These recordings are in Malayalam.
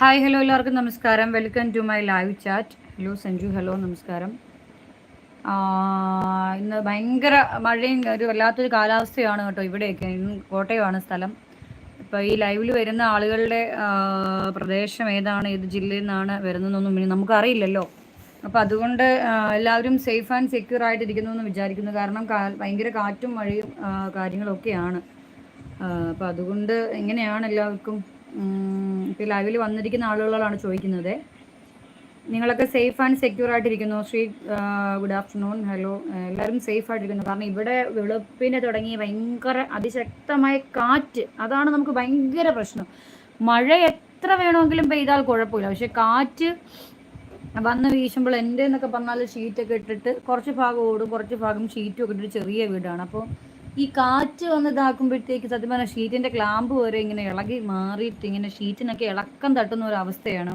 ഹായ് ഹലോ എല്ലാവർക്കും നമസ്കാരം. Welcome to my live chat hello Sanju hello നമസ്കാരം. ഇന്ന് ഭയങ്കര മഴയും ഒരു വല്ലാത്തൊരു കാലാവസ്ഥയാണ് കേട്ടോ ഇവിടെയൊക്കെ. ഇന്ന് കോട്ടയമാണ് സ്ഥലം. ഇപ്പോൾ ഈ ലൈവിൽ വരുന്ന ആളുകളുടെ പ്രദേശം ഏതാണ് ഏത് ജില്ലയിൽ നിന്നാണ് വരുന്നതെന്നൊന്നും ഇനി നമുക്കറിയില്ലല്ലോ. അപ്പോൾ അതുകൊണ്ട് എല്ലാവരും സേഫ് ആൻഡ് സെക്യൂർ ആയിട്ടിരിക്കുന്നു എന്ന് വിചാരിക്കുന്നു. കാരണം ഭയങ്കര കാറ്റും മഴയും കാര്യങ്ങളൊക്കെയാണ്. അപ്പോൾ അതുകൊണ്ട് എങ്ങനെയാണ് എല്ലാവർക്കും? ഇപ്പോൾ ലൈവിൽ വന്നിരിക്കുന്ന ആളുകളാണ് ചോദിക്കുന്നത്. നിങ്ങളൊക്കെ സേഫ് ആൻഡ് സെക്യൂർ ആയിട്ടിരിക്കുന്നു. ശ്രീ ഗുഡ് ആഫ്റ്റർനൂൺ ഹലോ എല്ലാവരും സേഫ് ആയിട്ടിരിക്കുന്നു. കാരണം ഇവിടെ വെളുപ്പിനെ തുടങ്ങി ഭയങ്കര അതിശക്തമായ കാറ്റ്. അതാണ് നമുക്ക് ഭയങ്കര പ്രശ്നം. മഴ എത്ര വേണമെങ്കിലും പെയ്താൽ കുഴപ്പമില്ല. പക്ഷെ കാറ്റ് വന്ന് വീശുമ്പോൾ എന്റെ എന്നൊക്കെ പറഞ്ഞാൽ ഷീറ്റൊക്കെ ഇട്ടിട്ട് കുറച്ച് ഭാഗം ഓടും കുറച്ച് ഭാഗം ഷീറ്റും ഒക്കെ ഇട്ടിട്ട് ചെറിയ വീടാണ്. അപ്പോൾ ഈ കാറ്റ് വന്ന് ഇതാക്കുമ്പോഴത്തേക്ക് സത്യം പറഞ്ഞാൽ ഷീറ്റിന്റെ ക്ലാമ്പ് വരെ ഇങ്ങനെ ഇളകി മാറിയിട്ട് ഇങ്ങനെ ഷീറ്റിനൊക്കെ ഇളക്കം തട്ടുന്ന ഒരു അവസ്ഥയാണ്.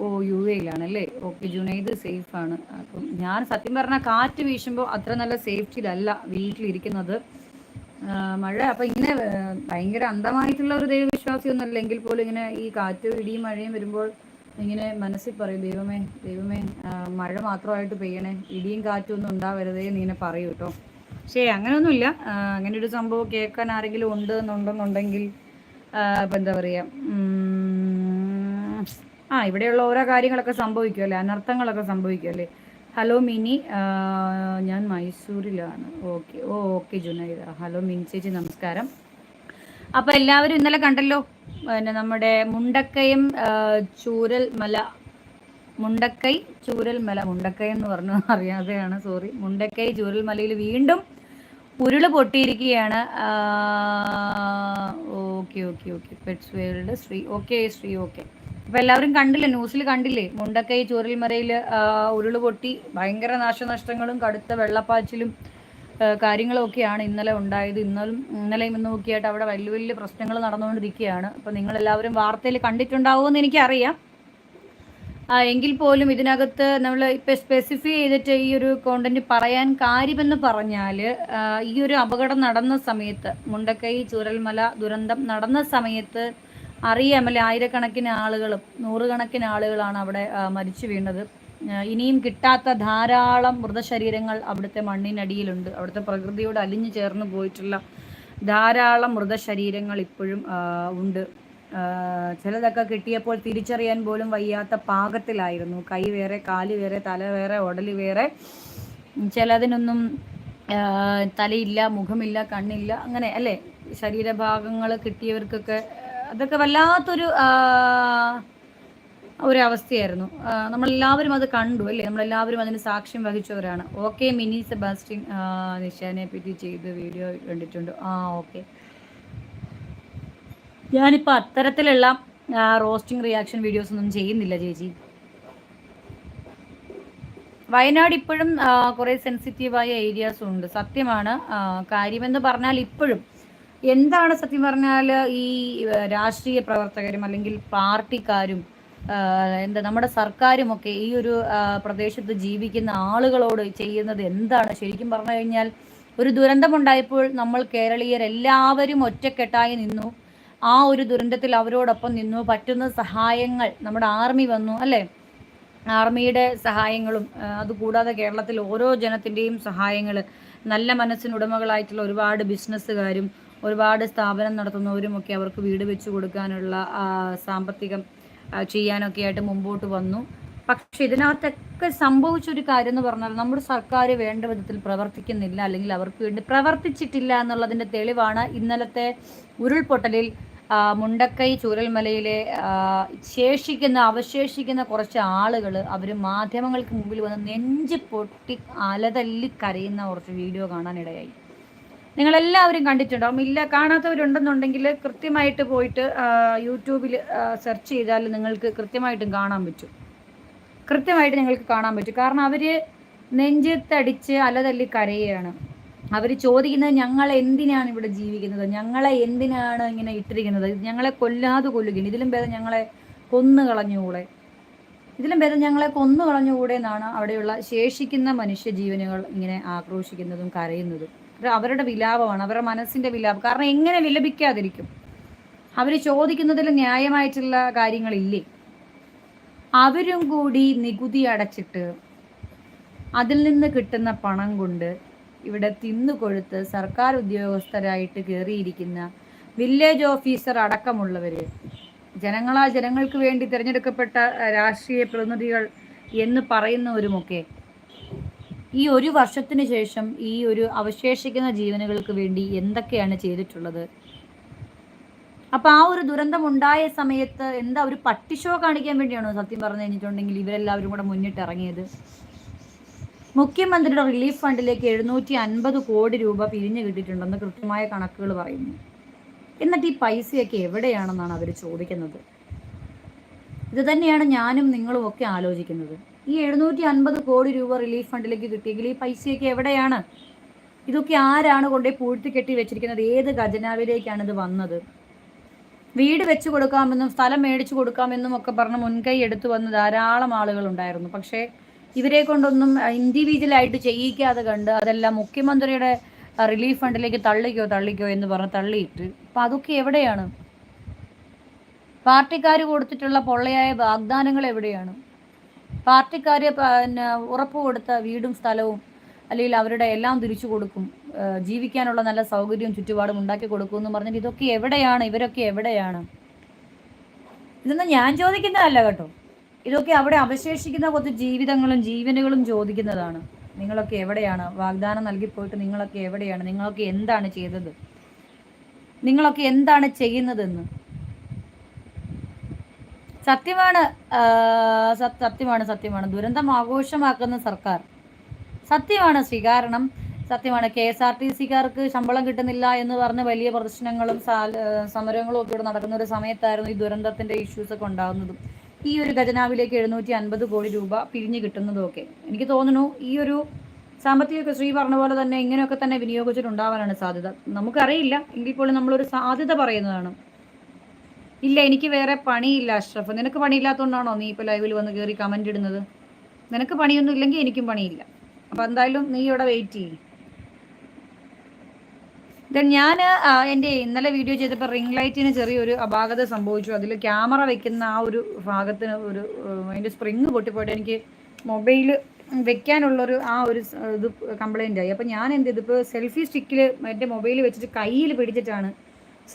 ഓ യു എയിലാണ് അല്ലേ? ഓക്കെ ജുനൈദ് സേഫ് ആണ്. അപ്പം ഞാൻ സത്യം പറഞ്ഞാൽ കാറ്റ് വീശുമ്പോൾ അത്ര നല്ല സേഫ്റ്റിയിലല്ല വീട്ടിലിരിക്കുന്നത് മഴ അപ്പം ഇങ്ങനെ ഭയങ്കര അന്ധമായിട്ടുള്ള ഒരു ദൈവവിശ്വാസിയൊന്നും അല്ലെങ്കിൽ പോലും ഇങ്ങനെ ഈ കാറ്റും ഇടിയും മഴയും വരുമ്പോൾ ഇങ്ങനെ മനസ്സിൽ പറയും ദൈവമേ ദൈവമേ മഴ മാത്രമായിട്ട് പെയ്യണേ ഇടിയും കാറ്റും ഒന്നും ഉണ്ടാവരുതേ ഇങ്ങനെ പറയൂ കേട്ടോ. പക്ഷേ അങ്ങനെയൊന്നുമില്ല അങ്ങനെ ഒരു സംഭവം കേൾക്കാൻ ആരെങ്കിലും ഉണ്ട് എന്നുണ്ടെന്നുണ്ടെങ്കിൽ ഇപ്പം എന്താ പറയുക ആ ഇവിടെയുള്ള ഓരോ കാര്യങ്ങളൊക്കെ സംഭവിക്കുമല്ലേ അനർത്ഥങ്ങളൊക്കെ സംഭവിക്കുമല്ലേ ഹലോ മിനി ഞാൻ മൈസൂരിലാണ്. Okay oh okay Junaida. Hello Mini ചേച്ചി നമസ്കാരം. അപ്പോൾ എല്ലാവരും ഇന്നലെ കണ്ടല്ലോ പിന്നെ നമ്മുടെ മുണ്ടക്കയും ചൂരൽ മല മുണ്ടക്കൈ ചൂരൽ മല മുണ്ടക്കൈ എന്ന് പറഞ്ഞു അറിയാതെയാണ് സോറി. മുണ്ടക്കൈ ചൂരൽ മലയിൽ വീണ്ടും ഉരുൾ പൊട്ടിയിരിക്കുകയാണ്. Okay okay okay. Pets world Shri okay Shri okay. അപ്പൊ എല്ലാവരും കണ്ടില്ലേ ന്യൂസിൽ കണ്ടില്ലേ? മുണ്ടക്കൈ ചൂരൽമലയിൽ ഉരുൾ പൊട്ടി. ഭയങ്കര നാശനഷ്ടങ്ങളും കടുത്ത വെള്ളപ്പാച്ചിലും ആ, കാര്യങ്ങളും ഒക്കെയാണ് ഇന്നലെ ഉണ്ടായത്. ഇന്നലും ഇന്നലെയും ഇന്നും ഒക്കെ ആയിട്ട് അവിടെ വലിയ വലിയ പ്രശ്നങ്ങൾ നടന്നുകൊണ്ടിരിക്കുകയാണ്. അപ്പോൾ നിങ്ങളെല്ലാവരും വാർത്തയിൽ കണ്ടിട്ടുണ്ടാവുമെന്ന് എനിക്കറിയാം. എങ്കിൽ പോലും ഇതിനകത്ത് നമ്മൾ ഇപ്പൊ സ്പെസിഫൈ ചെയ്തിട്ട് ഈ ഒരു കോണ്ടന്റ് പറയാൻ കാര്യമെന്ന് പറഞ്ഞാൽ ഈ ഒരു അപകടം നടന്ന സമയത്ത് മുണ്ടക്കൈ ചൂരൽമല ദുരന്തം നടന്ന സമയത്ത് അറിയാമല്ലേ ആയിരക്കണക്കിന് ആളുകളും നൂറുകണക്കിന് ആളുകളാണ് അവിടെ മരിച്ചു വീണത്. ഇനിയും കിട്ടാത്ത ധാരാളം മൃതശരീരങ്ങൾ അവിടുത്തെ മണ്ണിനടിയിലുണ്ട്. അവിടുത്തെ പ്രകൃതിയോട് അലിഞ്ഞു ചേർന്ന് പോയിട്ടുള്ള ധാരാളം മൃതശരീരങ്ങൾ ഇപ്പോഴും ഉണ്ട്. ചിലതൊക്കെ കിട്ടിയപ്പോൾ തിരിച്ചറിയാൻ പോലും വയ്യാത്ത പാകത്തിലായിരുന്നു. കൈ വേറെ കാൽ വേറെ തല വേറെ ഉടൽ വേറെ. ചിലതിനൊന്നും തലയില്ല മുഖമില്ല കണ്ണില്ല അങ്ങനെ അല്ലേ? ശരീരഭാഗങ്ങൾ കിട്ടിയവർക്കൊക്കെ അതൊക്കെ വല്ലാത്തൊരു ഒരവസ്ഥയായിരുന്നു. നമ്മളെല്ലാവരും അത് കണ്ടു അല്ലേ? നമ്മളെല്ലാവരും അതിന് സാക്ഷ്യം വഹിച്ചവരാണ്. ഓക്കെ മിനി സെബാസ്റ്റ്യൻ നിഷാനെ പറ്റി ചെയ്ത് വീഡിയോ കണ്ടിട്ടുണ്ട്? ആ ഓക്കെ. ഞാനിപ്പോൾ അത്തരത്തിലുള്ള റോസ്റ്റിംഗ് റിയാക്ഷൻ വീഡിയോസ് ഒന്നും ചെയ്യുന്നില്ല ചേച്ചി. വയനാട് ഇപ്പോഴും കുറേ സെൻസിറ്റീവായ ഏരിയാസ് ഉണ്ട്. സത്യമാണ്. കാര്യമെന്ന് പറഞ്ഞാൽ ഇപ്പോഴും എന്താണ് സത്യം പറഞ്ഞാൽ ഈ രാഷ്ട്രീയ പ്രവർത്തകരും അല്ലെങ്കിൽ പാർട്ടിക്കാരും എന്താ നമ്മുടെ സർക്കാരുമൊക്കെ ഈ ഒരു പ്രദേശത്ത് ജീവിക്കുന്ന ആളുകളോട് ചെയ്യുന്നത് എന്താണ്? ശരിക്കും പറഞ്ഞു കഴിഞ്ഞാൽ ഒരു ദുരന്തമുണ്ടായപ്പോൾ നമ്മൾ കേരളീയരെല്ലാവരും ഒറ്റക്കെട്ടായി നിന്നു. ആ ഒരു ദുരന്തത്തിൽ അവരോടൊപ്പം നിന്നു. പറ്റുന്ന സഹായങ്ങൾ നമ്മുടെ ആർമി വന്നു അല്ലേ? ആർമിയുടെ സഹായങ്ങളും അതുകൂടാതെ കേരളത്തിൽ ഓരോ ജനത്തിന്റെയും സഹായങ്ങൾ നല്ല മനസ്സിനുടമകളായിട്ടുള്ള ഒരുപാട് ബിസിനസ്സുകാരും ഒരുപാട് സ്ഥാപനം നടത്തുന്നവരും ഒക്കെ അവർക്ക് വീട് വെച്ച് കൊടുക്കാനുള്ള സാമ്പത്തികം ചെയ്യാനൊക്കെ ആയിട്ട് മുമ്പോട്ട് വന്നു. പക്ഷെ ഇതിനകത്തൊക്കെ സംഭവിച്ചൊരു കാര്യം എന്ന് പറഞ്ഞാൽ നമ്മുടെ സർക്കാർ വേണ്ട വിധത്തിൽ പ്രവർത്തിക്കുന്നില്ല അല്ലെങ്കിൽ അവർക്ക് വേണ്ടി പ്രവർത്തിച്ചിട്ടില്ല എന്നുള്ളതിന്റെ തെളിവാണ് ഇന്നലത്തെ ഉരുൾപൊട്ടലിൽ മുണ്ടക്കൈ ചൂരൽമലയിലെ ശേഷിക്കുന്ന അവശേഷിക്കുന്ന കുറച്ച് ആളുകൾ അവർ മാധ്യമങ്ങൾക്ക് മുമ്പിൽ വന്ന് നെഞ്ച് പൊട്ടി അലതല്ലി കരയുന്ന കുറച്ച് വീഡിയോ കാണാനിടയായി. നിങ്ങളെല്ലാവരും കണ്ടിട്ടുണ്ടാവും. ഇല്ല കാണാത്തവരുണ്ടെന്നുണ്ടെങ്കിൽ കൃത്യമായിട്ട് പോയിട്ട് യൂട്യൂബിൽ സെർച്ച് ചെയ്താൽ നിങ്ങൾക്ക് കൃത്യമായിട്ടും കാണാൻ പറ്റും. കൃത്യമായിട്ട് നിങ്ങൾക്ക് കാണാൻ പറ്റും. കാരണം അവർ നെഞ്ചത്തടിച്ച് അലതല്ലി കരയുകയാണ് അവർ ചോദിക്കുന്നത് ഞങ്ങൾ എന്തിനാണ് ഇവിടെ ജീവിക്കുന്നത്? ഞങ്ങളെ എന്തിനാണ് ഇങ്ങനെ ഇട്ടിരിക്കുന്നത്? ഞങ്ങളെ കൊല്ലാതെ കൊല്ലുകയാണ്. ഇതിലും ഭേദം ഞങ്ങളെ കൊന്നു കളഞ്ഞുകൂടെ? ഇതിലും ഭേദം ഞങ്ങളെ കൊന്നു കളഞ്ഞുകൂടെ എന്നാണ് അവിടെയുള്ള ശേഷിക്കുന്ന മനുഷ്യജീവനുകൾ ഇങ്ങനെ ആക്രോശിക്കുന്നതും കരയുന്നതും. അവരുടെ വിലാപമാണ്. അവരുടെ മനസ്സിന്റെ വിലാപം. കാരണം എങ്ങനെ വിലപിക്കാതിരിക്കും? അവർ ചോദിക്കുന്നതിൽ ന്യായമായിട്ടുള്ള കാര്യങ്ങളില്ലേ? അവരും കൂടി നികുതി അടച്ചിട്ട് അതിൽ നിന്ന് കിട്ടുന്ന പണം കൊണ്ട് ഇവിടെ തിന്നു കൊഴുത്ത് സർക്കാർ ഉദ്യോഗസ്ഥരായിട്ട് കയറിയിരിക്കുന്ന വില്ലേജ് ഓഫീസർ അടക്കമുള്ളവർ ജനങ്ങളാൽ ജനങ്ങൾക്ക് വേണ്ടി തിരഞ്ഞെടുക്കപ്പെട്ട രാഷ്ട്രീയ പ്രതിനിധികൾ എന്ന് പറയുന്നവരുമൊക്കെ ഈ ഒരു വർഷത്തിന് ശേഷം ഈ ഒരു അവശേഷിക്കുന്ന ജീവനുകൾക്ക് വേണ്ടി എന്തൊക്കെയാണ് ചെയ്തിട്ടുള്ളത്? അപ്പോൾ ആ ഒരു ദുരന്തം ഉണ്ടായ സമയത്ത് എന്താ ഒരു പട്ടിഷോ കാണിക്കാൻ വേണ്ടിയാണോ സത്യം പറഞ്ഞു കഴിഞ്ഞിട്ടുണ്ടെങ്കിൽ ഇവരെല്ലാവരും കൂടെ മുന്നിട്ട് ഇറങ്ങിയത് മുഖ്യമന്ത്രിയുടെ റിലീഫ് ഫണ്ടിലേക്ക് എഴുന്നൂറ്റി അൻപത് കോടി രൂപ പിരിഞ്ഞു കിട്ടിയിട്ടുണ്ടെന്ന് കൃത്യമായ കണക്കുകൾ പറയുന്നു. എന്നിട്ട് ഈ പൈസയൊക്കെ എവിടെയാണെന്നാണ് അവർ ചോദിക്കുന്നത്? ഇത് തന്നെയാണ് ഞാനും നിങ്ങളും ഒക്കെ ആലോചിക്കുന്നത്. ഈ എഴുന്നൂറ്റി അൻപത് കോടി രൂപ റിലീഫ് ഫണ്ടിലേക്ക് കിട്ടിയെങ്കിൽ ഈ പൈസയൊക്കെ എവിടെയാണ്? ഇതൊക്കെ ആരാണ് കൊണ്ടേ പൂഴ്ത്തി കെട്ടി വെച്ചിരിക്കുന്നത്? ഏത് ഖജനാവിലേക്കാണ് ഇത് വന്നത്? വീട് വെച്ച് കൊടുക്കാമെന്നും സ്ഥലം മേടിച്ചു കൊടുക്കാമെന്നും ഒക്കെ പറഞ്ഞ് മുൻകൈ എടുത്തു വന്ന് ധാരാളം ആളുകളുണ്ടായിരുന്നു പക്ഷേ ഇവരെ കൊണ്ടൊന്നും ഇൻഡിവിജ്വലായിട്ട് ചെയ്യിക്കാതെ കണ്ട് അതെല്ലാം മുഖ്യമന്ത്രിയുടെ റിലീഫ് ഫണ്ടിലേക്ക് തള്ളിക്കോ തള്ളിക്കോ എന്ന് പറഞ്ഞ് തള്ളിയിട്ട്. അപ്പം അതൊക്കെ എവിടെയാണ്? പാർട്ടിക്കാർ കൊടുത്തിട്ടുള്ള പൊള്ളയായ വാഗ്ദാനങ്ങൾ എവിടെയാണ്? പാർട്ടിക്കാർ പിന്നെ ഉറപ്പ് കൊടുത്ത വീടും സ്ഥലവും അല്ലെങ്കിൽ അവരുടെ എല്ലാം തിരിച്ചു കൊടുക്കും. ജീവിക്കാനുള്ള നല്ല സൗകര്യവും ചുറ്റുപാടും ഉണ്ടാക്കി കൊടുക്കും എന്ന് പറഞ്ഞിട്ട് ഇതൊക്കെ എവിടെയാണ്? ഇവരൊക്കെ എവിടെയാണ്? ഇതൊന്നും ഞാൻ ചോദിക്കുന്നതല്ല കേട്ടോ. ഇതൊക്കെ അവിടെ അവശേഷിക്കുന്ന കുറച്ച് ജീവിതങ്ങളും ജീവനുകളും ചോദിക്കുന്നതാണ്. നിങ്ങളൊക്കെ എവിടെയാണ്? വാഗ്ദാനം നൽകി പോയിട്ട് നിങ്ങളൊക്കെ എവിടെയാണ്? നിങ്ങളൊക്കെ എന്താണ് ചെയ്തത്? നിങ്ങളൊക്കെ എന്താണ് ചെയ്യുന്നതെന്ന്? സത്യമാണ് സത്യമാണ് സത്യമാണ്. ദുരന്തം ആഘോഷമാക്കുന്ന സർക്കാർ. സത്യമാണ് സ്വീകാരണം. സത്യമാണ് കെ എസ് ആർ ടി സിക്കാർക്ക് ശമ്പളം കിട്ടുന്നില്ല എന്ന് പറഞ്ഞ് വലിയ പ്രദർശനങ്ങളും സമരങ്ങളും ഒക്കെ ഇവിടെ നടക്കുന്ന ഒരു സമയത്തായിരുന്നു ഈ ദുരന്തത്തിന്റെ ഇഷ്യൂസ് ഒക്കെ ഉണ്ടാകുന്നതും. ഈ ഒരു ഖജനാവിലേക്ക് എഴുന്നൂറ്റി അൻപത് കോടി രൂപ പിരിഞ്ഞു കിട്ടുന്നതൊക്കെ. എനിക്ക് തോന്നുന്നു ഈ ഒരു സാമ്പത്തിക ശ്രീ പറഞ്ഞ പോലെ തന്നെ ഇങ്ങനെയൊക്കെ തന്നെ വിനിയോഗിച്ചിട്ടുണ്ടാവാനാണ് സാധ്യത. നമുക്കറിയില്ല. എങ്കിൽ പോലും നമ്മളൊരു സാധ്യത പറയുന്നതാണ്. ഇല്ല എനിക്ക് വേറെ പണിയില്ല അഷ്റഫ്. നിനക്ക് പണിയില്ലാത്തതുകൊണ്ടാണോ നീ ഇപ്പോൾ ലൈവിൽ വന്ന് കയറി കമന്റ് ഇടുന്നത്? നിനക്ക് പണിയൊന്നും ഇല്ലെങ്കിൽ എനിക്കും പണിയില്ല. അപ്പോൾ എന്തായാലും നീ ഇവിടെ വെയിറ്റ് ചെയ്യും. ഞാൻ എന്റെ ഇന്നലെ വീഡിയോ ചെയ്തപ്പോൾ റിംഗ് ലൈറ്റിന് ചെറിയൊരു അപാകത സംഭവിച്ചു. അതിൽ ക്യാമറ വെക്കുന്ന ആ ഒരു ഭാഗത്തിന് ഒരു അതിന്റെ സ്പ്രിങ് പൊട്ടിപ്പോയിട്ട് എനിക്ക് മൊബൈൽ വെക്കാനുള്ളൊരു ആ ഒരു ഇത് കംപ്ലൈന്റ് ആയി. അപ്പോൾ ഞാൻ എന്ത് ഇതിപ്പോൾ സെൽഫി സ്റ്റിക്കിൽ എന്റെ മൊബൈൽ വെച്ചിട്ട് കയ്യിൽ പിടിച്ചിട്ടാണ്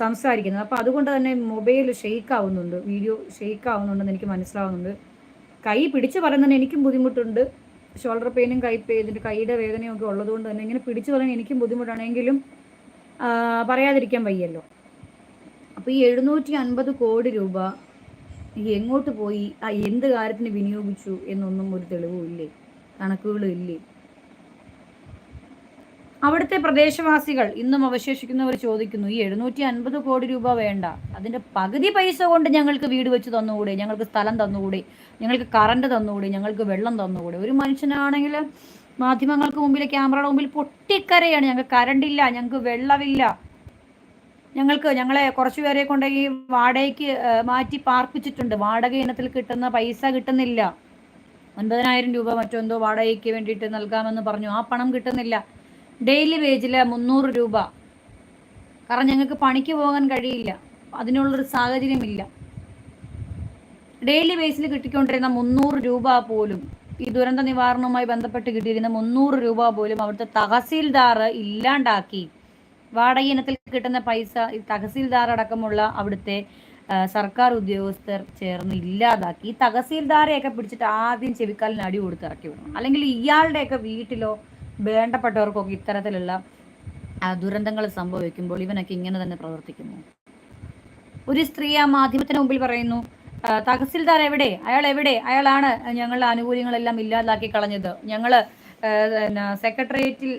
സംസാരിക്കുന്നത്. അപ്പോൾ അതുകൊണ്ട് തന്നെ മൊബൈൽ ഷെയ്ക്ക് ആവുന്നുണ്ട്. വീഡിയോ ഷെയ്ക്ക് ആവുന്നുണ്ടെന്ന് എനിക്ക് മനസ്സിലാവുന്നുണ്ട്. കൈ പിടിച്ച് പറയുന്നതിന് എനിക്കും ബുദ്ധിമുട്ടുണ്ട്. ഷോൾഡർ പെയിനും കൈ ഇതിന്റെ കൈയുടെ വേദനയും ഒക്കെ ഉള്ളതുകൊണ്ട് തന്നെ ഇങ്ങനെ പിടിച്ചു പറയാൻ എനിക്കും ബുദ്ധിമുട്ടാണെങ്കിലും പറയാതിരിക്കാൻ വയ്യല്ലോ. അപ്പോൾ ഈ എഴുന്നൂറ്റി അൻപത് കോടി രൂപ എങ്ങോട്ട് പോയി? ആ എന്ത് കാര്യത്തിന് വിനിയോഗിച്ചു എന്നൊന്നും ഒരു തെളിവും ഇല്ലേ? കണക്കുകളും ഇല്ലേ? അവിടുത്തെ പ്രദേശവാസികൾ ഇന്നും അവശേഷിക്കുന്നവർ ചോദിക്കുന്നു ഈ എഴുന്നൂറ്റി അൻപത് കോടി രൂപ വേണ്ട. അതിന്റെ പകുതി പൈസ കൊണ്ട് ഞങ്ങൾക്ക് വീട് വെച്ച് തന്നുകൂടെ? ഞങ്ങൾക്ക് സ്ഥലം തന്നുകൂടെ? ഞങ്ങൾക്ക് കറണ്ട് തന്നുകൂടെ? ഞങ്ങൾക്ക് വെള്ളം തന്നുകൂടെ? ഒരു മനുഷ്യനാണെങ്കിൽ മാധ്യമങ്ങൾക്ക് മുമ്പിൽ ക്യാമറയുടെ മുമ്പിൽ പൊട്ടിക്കരയാണ്. ഞങ്ങൾക്ക് കരണ്ടില്ല ഞങ്ങൾക്ക് വെള്ളമില്ല. ഞങ്ങൾക്ക് ഞങ്ങളെ കുറച്ചു പേരെ കൊണ്ട് ഈ വാടകയ്ക്ക് മാറ്റി പാർപ്പിച്ചിട്ടുണ്ട്. വാടക ഇനത്തിൽ കിട്ടുന്ന പൈസ കിട്ടുന്നില്ല. ഒൻപതിനായിരം രൂപ മറ്റെന്തോ വാടകയ്ക്ക് വേണ്ടിയിട്ട് നൽകാമെന്ന് പറഞ്ഞു. ആ പണം കിട്ടുന്നില്ല. ഡെയിലി വേജിൽ മുന്നൂറ് രൂപ. കാരണം ഞങ്ങൾക്ക് പണിക്ക് പോകാൻ കഴിയില്ല. അതിനുള്ളൊരു സാഹചര്യമില്ല. ഡെയിലി ബേസിൽ കിട്ടിക്കൊണ്ടിരുന്ന മുന്നൂറ് രൂപ പോലും ഈ ദുരന്ത നിവാരണവുമായി ബന്ധപ്പെട്ട് കിട്ടിയിരുന്ന മുന്നൂറ് രൂപ പോലും അവിടുത്തെ തഹസീൽദാർ ഇല്ലാണ്ടാക്കി. വാടക ഇനത്തിൽ കിട്ടുന്ന പൈസ ഈ തഹസീൽദാർ അടക്കമുള്ള അവിടുത്തെ സർക്കാർ ഉദ്യോഗസ്ഥർ ചേർന്ന് ഇല്ലാതാക്കി. ഈ തഹസീൽദാരെയൊക്കെ പിടിച്ചിട്ട് ആദ്യം ചെവിക്കാലിന് അടി കൊടുത്ത് ഇറക്കി വിടണം. അല്ലെങ്കിൽ ഇയാളുടെയൊക്കെ വീട്ടിലോ വേണ്ടപ്പെട്ടവർക്കൊക്കെ ഇത്തരത്തിലുള്ള ദുരന്തങ്ങൾ സംഭവിക്കുമ്പോൾ ഇവനൊക്കെ ഇങ്ങനെ തന്നെ പ്രവർത്തിക്കുന്നു. ഒരു സ്ത്രീ ആ മാധ്യമത്തിന് മുമ്പിൽ പറയുന്നു തഹസിൽദാർ എവിടെ? അയാൾ എവിടെ? അയാളാണ് ഞങ്ങളുടെ ആനുകൂല്യങ്ങളെല്ലാം ഇല്ലാതാക്കി കളഞ്ഞത്. ഞങ്ങൾ സെക്രട്ടേറിയറ്റിൽ